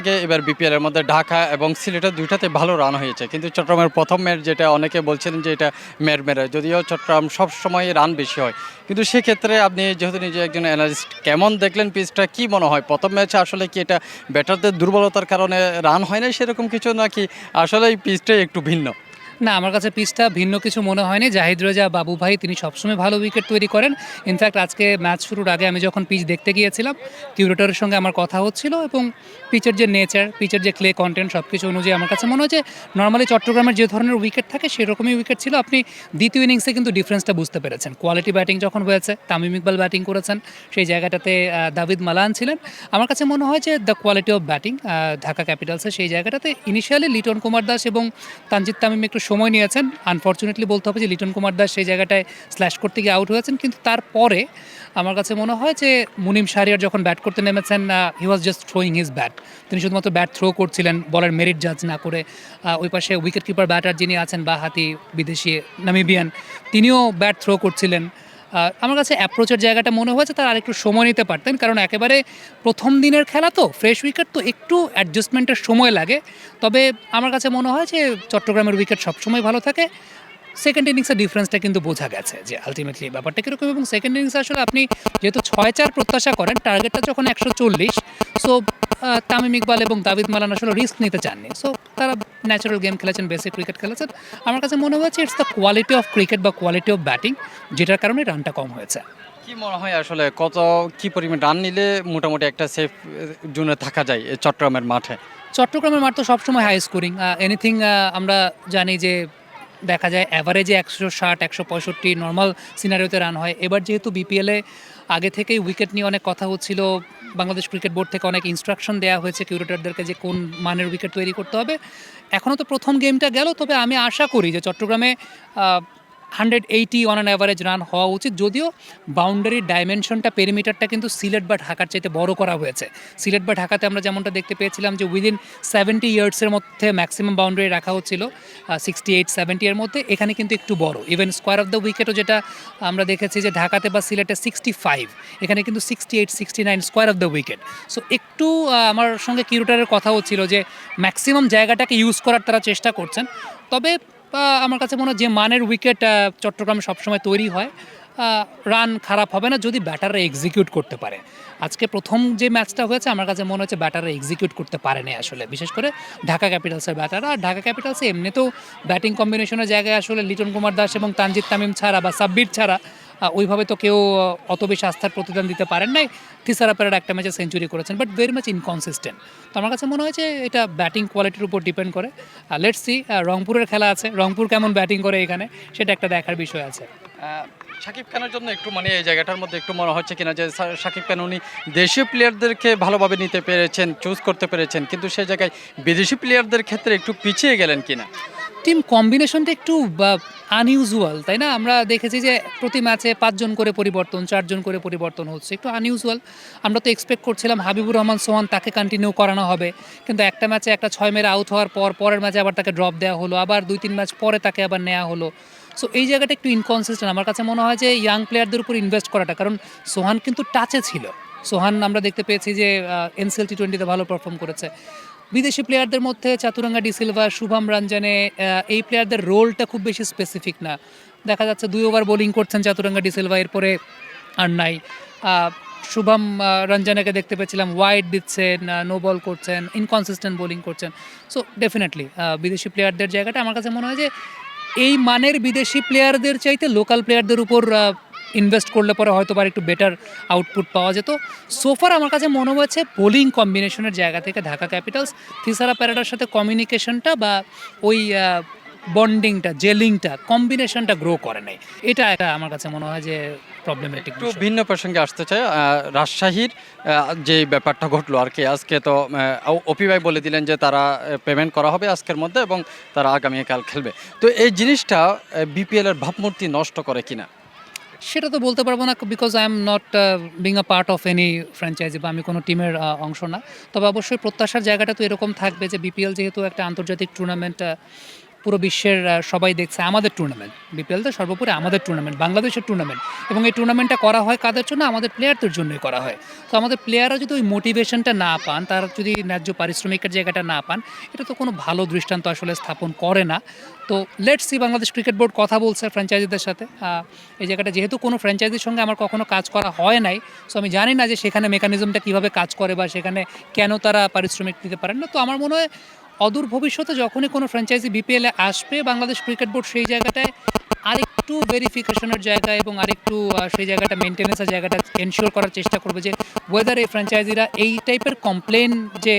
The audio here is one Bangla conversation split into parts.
আগে এবার বিপিএল এর মধ্যে ঢাকা এবং সিলেটের দুইটাতে ভালো রান হয়েছে। কিন্তু চট্টগ্রামের প্রথম ম্যাচ যেটা অনেকে বলছিলেন যে এটা মেরমেরে যদিও চট্টগ্রাম সব সময় রান বেশি হয়। কিন্তু সেক্ষেত্রে আপনি যেহেতু নিজে একজন অ্যানালিস্ট কেমন দেখলেন পিচটা কি মনে হয়? প্রথম ম্যাচে আসলে কি এটা ব্যাটারদের দুর্বলতার কারণে রান হয় না সেরকম কিছু নাকি আসলে এই পিচটাই একটু ভিন্ন? না, আমার কাছে পিচটা ভিন্ন কিছু মনে হয়নি। জাহিদ রেজা বাবু ভাই, তিনি সবসময় ভালো উইকেট তৈরি করেন। ইনফ্যাক্ট আজকে ম্যাচ শুরুর আগে আমি যখন পিচ দেখতে গিয়েছিলাম কিউরেটরের সঙ্গে আমার কথা হচ্ছিল এবং পিচের যে নেচার পিচের যে ক্লে কন্টেন্ট সব কিছু অনুযায়ী আমার কাছে মনে হয় যে নর্মালি চট্টগ্রামের যে ধরনের উইকেট থাকে সেরকমই উইকেট ছিল। আপনি দ্বিতীয় ইনিংসে কিন্তু ডিফারেন্সটা বুঝতে পেরেছেন। কোয়ালিটি ব্যাটিং যখন হয়েছে, তামিম ইকবাল ব্যাটিং করেছেন, সেই জায়গাটাতে দাভিদ মালান ছিলেন। আমার কাছে মনে হয় যে the quality of batting Dhaka ক্যাপিটালসের সেই জায়গাটাতে ইনিশিয়ালি লিটন কুমার দাস এবং তানজিৎ তামিম একটু সময় নিয়েছেন। আনফর্চুনেটলি বলতে হবে যে, লিটন কুমার দাস সেই জায়গাটায় স্ল্যাশ করতে গিয়ে আউট হয়েছেন। কিন্তু তারপরে আমার কাছে মনে হয় যে, মুনিম শাহরিয়ার যখন ব্যাট করতে নেমেছেন he was just throwing his bat তিনি শুধুমাত্র ব্যাট থ্রো করছিলেন বলার মেরিট জাজ না করে। ওই পাশে উইকেট কিপার ব্যাটার যিনি আছেন, বা হাতি বিদেশি নামিবিয়ান তিনিও ব্যাট থ্রো করছিলেন। আমার কাছে অ্যাপ্রোচের জায়গাটা মনে হয়েছে, তার আরেকটু সময় নিতে পারতেন, কারণ একেবারে প্রথম দিনের খেলা তো ফ্রেশ উইকেট তো একটু অ্যাডজাস্টমেন্টের সময় লাগে। তবে আমার কাছে মনে হয় যে চট্টগ্রামের উইকেট সবসময় ভালো থাকে। সেকেন্ড ইনিংসের ডিফারেন্সটা কিন্তু বোঝা গেছে যে আলটিমেটলি ব্যাপারটা কীরকম এবং সেকেন্ড ইনিংসে আসলে আপনি যেহেতু ছয় চার প্রত্যাশা করেন টার্গেটটা যখন একশো চল্লিশ সো তামিম ইকবাল এবং দাবিদ মালান আসলে রিস্ক নিতে চাননি। সো তারা ন্যাচারাল গেম খেলেছেন বেসিক ক্রিকেট খেলেছেন। আমার কাছে মনে হয়েছে it's the quality of cricket বা কোয়ালিটি অফ ব্যাটিং যেটার কারণে রানটা কম হয়েছে। কি মনে হয় আসলে কত কি পরিমাণ রান নিলে মোটামুটি একটা সেফ জোনে থাকা যায় চট্টগ্রামের মাঠে? চট্টগ্রামের মাঠ তো সবসময় হাই স্কোরিং এনিথিং আমরা জানি যে দেখা যায় অ্যাভারেজে একশো ষাট, একশো পঁয়ষট্টি নর্মাল সিনারিওতে রান হয়। এবার যেহেতু বিপিএলে আগে থেকেই উইকেট নিয়ে অনেক কথা হচ্ছিল, বাংলাদেশ ক্রিকেট বোর্ড থেকে অনেক ইনস্ট্রাকশন দেওয়া হয়েছে কিউরেটরদেরকে যে কোন মানের উইকেট তৈরি করতে হবে। এখনও তো প্রথম গেমটা গেল, তবে আমি আশা করি যে চট্টগ্রামে hundred eighty on an average run হওয়া উচিত। যদিও বাউন্ডারির ডাইমেনশনটা পেরিমিটারটা কিন্তু সিলেট বা ঢাকার চাইতে বড় করা হয়েছে। সিলেট বা ঢাকাতে আমরা যেমনটা দেখতে পেয়েছিলাম যে উইদিন সেভেন্টি ইয়ার্সের মধ্যে ম্যাক্সিমাম বাউন্ডারি রাখা হচ্ছিল সিক্সটি এইট সেভেন্টি এর মধ্যে। এখানে কিন্তু একটু বড়। ইভেন স্কোয়ার অফ দ্য উইকেটও যেটা আমরা দেখেছি যে ঢাকাতে বা সিলেটে সিক্সটি ফাইভ এখানে কিন্তু sixty eight sixty nine square of the wicket so একটু আমার সঙ্গে কিউরেটারের কথা হচ্ছিল যে ম্যাক্সিমাম জায়গাটাকে ইউজ করার তারা চেষ্টা করছেন। তবে আহ, আমার কাছে মনে হয় যে মানের উইকেট চট্টগ্রামে সবসময় তৈরি হয়। রান খারাপ হবে না যদি ব্যাটাররা এক্সিকিউট করতে পারে। আজকে প্রথম যে ম্যাচটা হয়েছে আমার কাছে মনে হচ্ছে ব্যাটাররা এক্সিকিউট করতে পারেনি আসলে। বিশেষ করে ঢাকা ক্যাপিটালসের ব্যাটার আর ঢাকা ক্যাপিটালসে এমনিতেও ব্যাটিং কম্বিনেশনের জায়গায় আসলে লিটন কুমার দাস এবং তানজিৎ তামিম ছাড়া বা সাব্বির ছাড়া ওইভাবে তো কেউ অত বেশি আস্থার প্রতিদান দিতে পারেন নাই। থিসারা প্যারের একটা ম্যাচে সেঞ্চুরি করেছেন বাট ভেরি মাচ ইনকনসিস্টেন্ট তো আমার কাছে মনে হয় যে এটা ব্যাটিং কোয়ালিটির উপর ডিপেন্ড করে। লেটস সি রংপুরের খেলা আছে। রংপুর কেমন ব্যাটিং করে এখানে, সেটা একটা দেখার বিষয় আছে। শাকিব খানের জন্য একটু মানে এই জায়গাটার মধ্যে একটু মনে হচ্ছে কিনা যে সা- শাকিব খান উনি দেশীয় প্লেয়ারদেরকে ভালোভাবে নিতে পেরেছেন চুজ করতে পেরেছেন, কিন্তু সেই জায়গায় বিদেশি প্লেয়ারদের ক্ষেত্রে একটু পিছিয়ে গেলেন কিনা? টিম কম্বিনেশনটা একটু আনইউজুয়াল তাই না? আমরা দেখেছি যে প্রতি ম্যাচে পাঁচজন করে পরিবর্তন, চারজন করে পরিবর্তন হচ্ছে, একটু আনইউজুয়াল আমরা তো এক্সপেক্ট করছিলাম হাবিবুর রহমান, সোহান তাকে কন্টিনিউ করানো হবে, কিন্তু একটা ম্যাচে একটা ছয় মেরে আউট হওয়ার পর, পরের ম্যাচে আবার তাকে ড্রপ দেওয়া হলো, আবার দুই তিন ম্যাচ পরে তাকে আবার নেওয়া হলো। সো এই জায়গাটা একটু ইনকনসিস্টেন্ট আমার কাছে মনে হয় যে ইয়াং প্লেয়ারদের উপর ইনভেস্ট করাটা, কারণ সোহান কিন্তু টাচে ছিল। সোহান আমরা দেখতে পেয়েছি যে এনসিএল টি টোয়েন্টিতে ভালো পারফর্ম করেছে। বিদেশি প্লেয়ারদের মধ্যে চাতুরাঙ্গা ডিসিলভা শুভম রঞ্জনে এই প্লেয়ারদের রোলটা খুব বেশি স্পেসিফিক না। দেখা যাচ্ছে দুই ওভার বোলিং করছেন চাতুরাঙ্গা ডিসিলভা এরপরে আর নাই। শুভম রঞ্জনেকে দেখতে পেয়েছিলাম ওয়াইড দিচ্ছেন নো বল করছেন ইনকনসিস্টেন্ট বোলিং করছেন। সো ডেফিনেটলি বিদেশি প্লেয়ারদের জায়গাটা আমার কাছে মনে হয় যে, এই মানের বিদেশি প্লেয়ারদের চাইতে লোকাল প্লেয়ারদের উপর ইনভেস্ট করলে পরে হয়তো বা একটু বেটার আউটপুট পাওয়া যেত। সোফার আমার কাছে মনে হয়েছে বোলিং কম্বিনেশনের জায়গা থেকে ঢাকা ক্যাপিটালস থিসারা প্যারাডার সাথে কমিউনিকেশনটা বা ওই বন্ডিংটা জেলিংটা কম্বিনেশনটা গ্রো করে নাই এটা একটা আমার কাছে মনে হয় যে প্রবলেমেটিক একটু ভিন্ন প্রসঙ্গে আসতে চাই। রাজশাহীর যে ব্যাপারটা ঘটলো আর কি আজকে তো অপি ভাই বলে দিলেন যে তারা পেমেন্ট করা হবে আজকের মধ্যে এবং তারা আগামীকাল খেলবে। তো এই জিনিসটা বিপিএল এর ভাবমূর্তি নষ্ট করে কিনা? সেটা তো বলতে পারব না because I am not being a part of any franchise বা আমি কোনো টিমের অংশ না। তবে অবশ্যই প্রত্যাশার জায়গাটা তো এরকম থাকবে যে বিপিএল যেহেতু একটা আন্তর্জাতিক টুর্নামেন্ট পুরো বিশ্বের সবাই দেখছে আমাদের টুর্নামেন্ট বিপিএল তো সর্বোপরি আমাদের টুর্নামেন্ট বাংলাদেশের টুর্নামেন্ট এবং এই টুর্নামেন্টটা করা হয় কাদের জন্য? আমাদের প্লেয়ারদের জন্যই করা হয়। তো আমাদের প্লেয়াররা যদি ওই মোটিভেশনটা না পান, তারা যদি ন্যায্য পারিশ্রমিকের জায়গাটা না পান, এটা তো কোনো ভালো দৃষ্টান্ত আসলে স্থাপন করে না। তো let's see Bangladesh cricket board কথা বলছে ফ্র্যাঞ্চাইজিদের সাথে। এই জায়গাটা যেহেতু কোনো ফ্র্যাঞ্চাইজির সঙ্গে আমার কখনো কাজ করা হয় নাই সো আমি জানি না যে সেখানে মেকানিজমটা কীভাবে কাজ করে বা সেখানে কেন তারা পারিশ্রমিক দিতে পারেন না। তো আমার মনে হয় অদূর ভবিষ্যতে যখনই কোনো ফ্র্যাঞ্চাইজি বিপিএলে আসবে, বাংলাদেশ ক্রিকেট বোর্ড সেই জায়গাটায় আরেকটু ভেরিফিকেশনের জায়গা এবং আরেকটু সেই জায়গাটা মেনটেন্যান্সের জায়গাটা এনশিওর করার চেষ্টা করবে যে ওয়েদার এই ফ্র্যাঞ্চাইজিরা এই টাইপের কমপ্লেন যে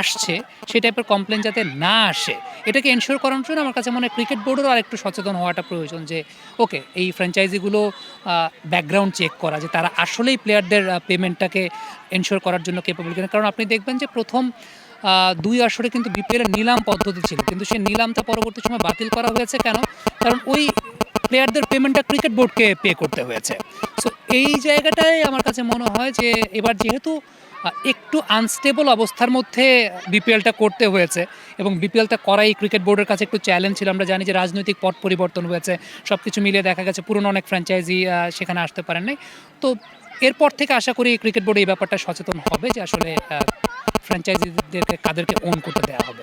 আসছে, সেই টাইপের কমপ্লেন যাতে না আসে, এটাকে এনশিওর করার জন্য আমার কাছে মনে হয় ক্রিকেট বোর্ডেরও আরেকটু সচেতন হওয়াটা প্রয়োজন যে ওকে এই ফ্র্যাঞ্চাইজিগুলো ব্যাকগ্রাউন্ড চেক করা যে তারা আসলেই প্লেয়ারদের পেমেন্টটাকে এনশিওর করার জন্য কেপেবল কিনা। কারণ আপনি দেখবেন যে প্রথম দুই আসরে কিন্তু বিপিএলের নিলাম পদ্ধতি ছিল। কিন্তু সেই নিলামটা পরবর্তী সময় বাতিল করা হয়েছে কেন? কারণ ওই প্লেয়ারদের পেমেন্টটা ক্রিকেট বোর্ডকে পে করতে হয়েছে। সো এই জায়গাটায় আমার কাছে মনে হয় যে, এবার যেহেতু একটু আনস্টেবল অবস্থার মধ্যে বিপিএলটা করতে হয়েছে এবং বিপিএলটা করাই ক্রিকেট বোর্ডের কাছে একটু চ্যালেঞ্জ ছিল, আমরা জানি যে রাজনৈতিক পট পরিবর্তন হয়েছে সব কিছু মিলিয়ে দেখা গেছে পুরনো অনেক ফ্র্যাঞ্চাইজি সেখানে আসতে পারেন নাই। তো এরপর থেকে আশা করি ক্রিকেট বোর্ড এই ব্যাপারটা সচেতন হবে যে আসলে ফ্র্যাঞ্চাইজিদেরকে কাদেরকে ওন করতে দেওয়া হবে।